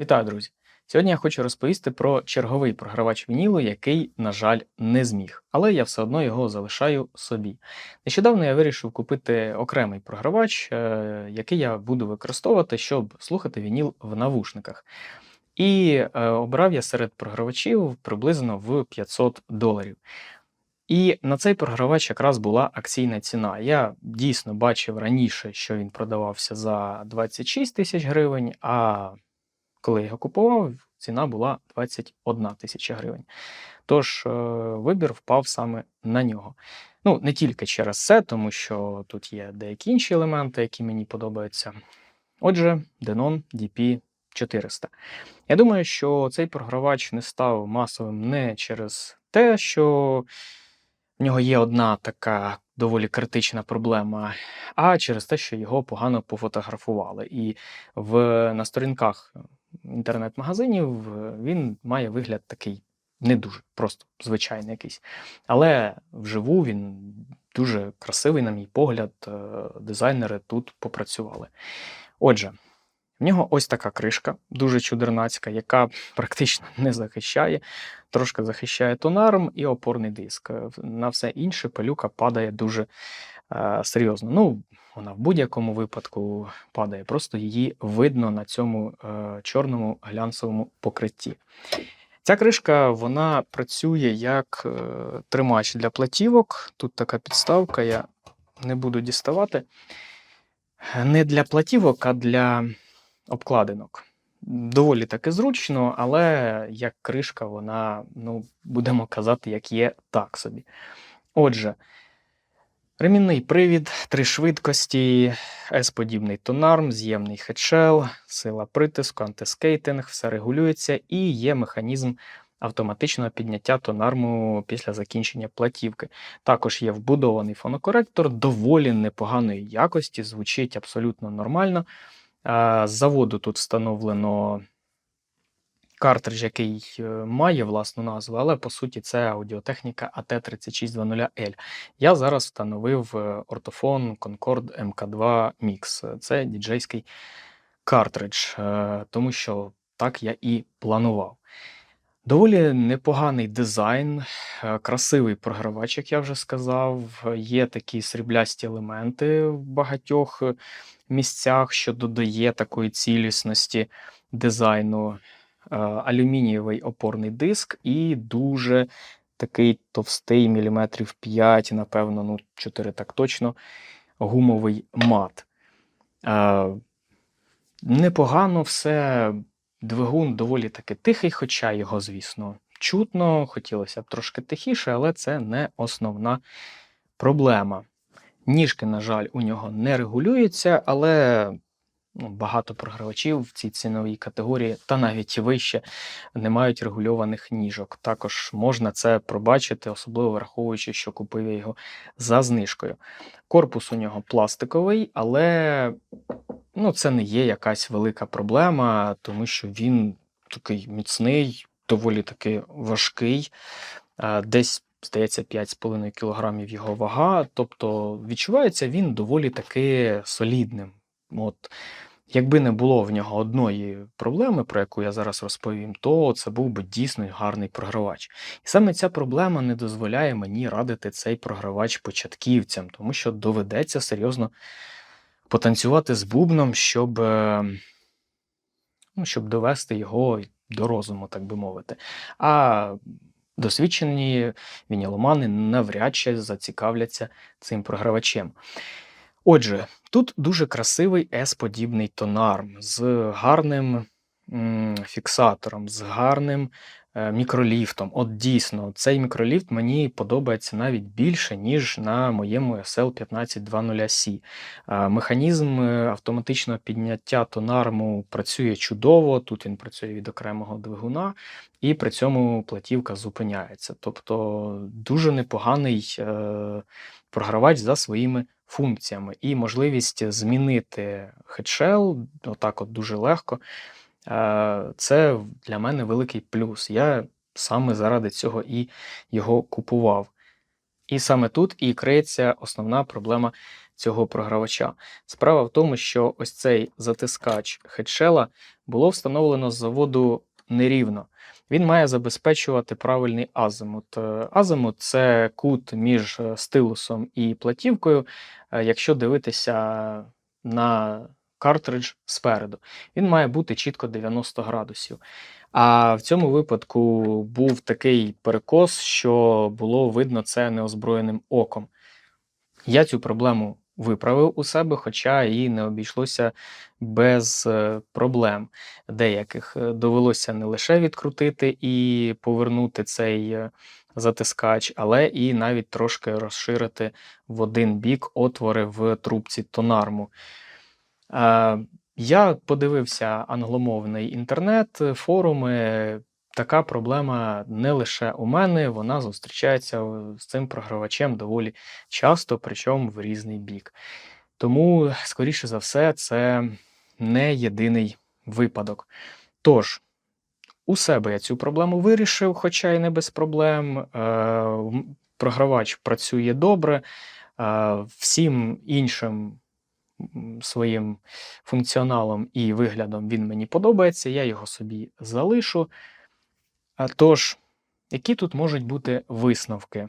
Вітаю, друзі! Сьогодні я хочу розповісти про черговий програвач вінілу, який, на жаль, не зміг, але я все одно його залишаю собі. Нещодавно я вирішив купити окремий програвач, е, який я буду використовувати, щоб слухати вініл в навушниках. І е, обрав я серед програвачів приблизно в 500 доларів. І на цей програвач якраз була акційна ціна. Я дійсно бачив раніше, що він продавався за 26 тисяч гривень, а коли я його купував, ціна була 21 тисяча гривень. Тож е, вибір впав саме на нього. Ну, не тільки через це, тому що тут є деякі інші елементи, які мені подобаються. Отже, Denon DP 400. Я думаю, що цей програвач не став масовим не через те, що в нього є одна така доволі критична проблема, а через те, що його погано пофотографували. І в, на сторінках інтернет-магазинів він має вигляд такий не дуже, просто звичайний якийсь. Але вживу він дуже красивий, на мій погляд, е, дизайнери тут попрацювали. Отже, в нього ось така кришка, дуже чудернацька, яка практично не захищає, трошки захищає тонарм і опорний диск. На все інше пилюка падає дуже е, серйозно. Ну, вона в будь-якому випадку падає, просто її видно на цьому е, чорному глянцевому покритті. Ця кришка вона працює як е, тримач для платівок. Тут така підставка, я не буду діставати. Не для платівок, а для обкладинок. Доволі таки зручно, але як кришка, вона, ну, будемо казати, як є так собі. Отже, ремінний привід, три швидкості, S-подібний тонарм, з'ємний хедшел, сила притиску, антискейтинг, все регулюється і є механізм автоматичного підняття тонарму після закінчення платівки. Також є вбудований фонокоректор доволі непоганої якості, звучить абсолютно нормально. З заводу тут встановлено картридж, який е, має власну назву, але по суті це аудіотехніка AT3620L. Я зараз встановив ортофон Concord MK2 Mix. Це діджейський картридж, е, тому що так я і планував. Доволі непоганий дизайн, е, красивий програвач, як я вже сказав. Є такі сріблясті елементи в багатьох місцях, що додає такої цілісності дизайну. Е, алюмінієвий опорний диск і дуже такий товстий, міліметрів 5, напевно, ну 4 так точно, гумовий мат. Е, непогано все. Двигун доволі таки тихий, хоча його, звісно, чутно, хотілося б трошки тихіше, але це не основна проблема. Ніжки, на жаль, у нього не регулюються, але ну, багато програвачів в цій ціновій категорії, та навіть вище, не мають регульованих ніжок. Також можна це пробачити, особливо враховуючи, що купив я його за знижкою. Корпус у нього пластиковий, але ну, це не є якась велика проблема, тому що він такий міцний, доволі таки важкий. Десь здається, 5,5 кг його вага. Тобто відчувається він доволі таки солідним. От, Якби не було в нього одної проблеми, про яку я зараз розповім, то це був би дійсно гарний програвач. І саме ця проблема не дозволяє мені радити цей програвач початківцям, тому що доведеться серйозно потанцювати з бубном, щоб е, ну, щоб довести його до розуму, так би мовити. А досвідчені вініломани навряд чи зацікавляться цим програвачем. Отже, тут дуже красивий S-подібний тонарм з гарним фіксатором, з гарним мікроліфтом. От дійсно, цей мікроліфт мені подобається навіть більше, ніж на моєму SL1520C. Е, механізм е, автоматичного підняття тонарму працює чудово, тут він працює від окремого двигуна, і при цьому платівка зупиняється. Тобто дуже непоганий е, програвач за своїми функціями. І можливість змінити хедшел, отак от дуже легко. Е, це для мене великий плюс. Я саме заради цього і його купував. І саме тут і криється основна проблема цього програвача. Справа в тому, що ось цей затискач хедшела було встановлено з заводу нерівно. Він має забезпечувати правильний азимут. Е, Азимут це кут між е, стилусом і платівкою, якщо дивитися на картридж спереду. Він має бути чітко 90 градусів. А в цьому випадку був такий перекос, що було видно це неозброєним оком. Я цю проблему виправив у себе, хоча і не обійшлося без е, проблем деяких. Е, Довелося не лише відкрутити і повернути цей е, затискач, але і навіть трошки розширити в один бік отвори в трубці тонарму. Е, Я подивився англомовний інтернет, форуми. Така проблема не лише у мене, вона зустрічається з цим програвачем доволі часто, причому в різний бік. Тому, скоріше за все, це не єдиний випадок. Тож, у себе я цю проблему вирішив, хоча й не без проблем. Е, Програвач працює добре, е, всім іншим своїм функціоналом і виглядом він мені подобається, я його собі залишу. А Тож, які тут можуть бути висновки?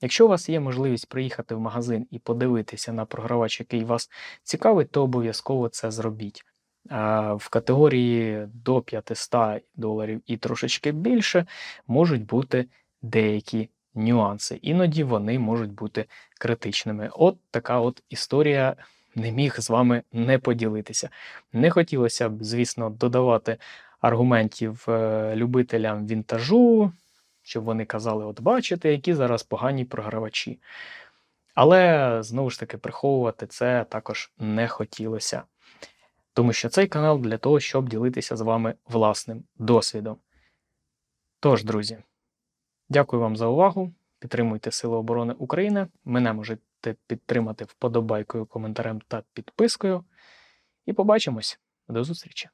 Якщо у вас є можливість приїхати в магазин і подивитися на програвач, який вас цікавить, то обов'язково це зробіть. В категорії до 500 доларів і трошечки більше можуть бути деякі нюанси. Іноді вони можуть бути критичними. От така от історія не міг з вами не поділитися. Не хотілося б, звісно, додавати аргументів е, любителям вінтажу, щоб вони казали: от бачите, які зараз погані програвачі. Але знову ж таки приховувати це також не хотілося. Тому що цей канал для того, щоб ділитися з вами власним досвідом. Тож, друзі, дякую вам за увагу. Підтримуйте Сили оборони України. Мене можете підтримати вподобайкою, коментарем та підпискою. І побачимось. До зустрічі!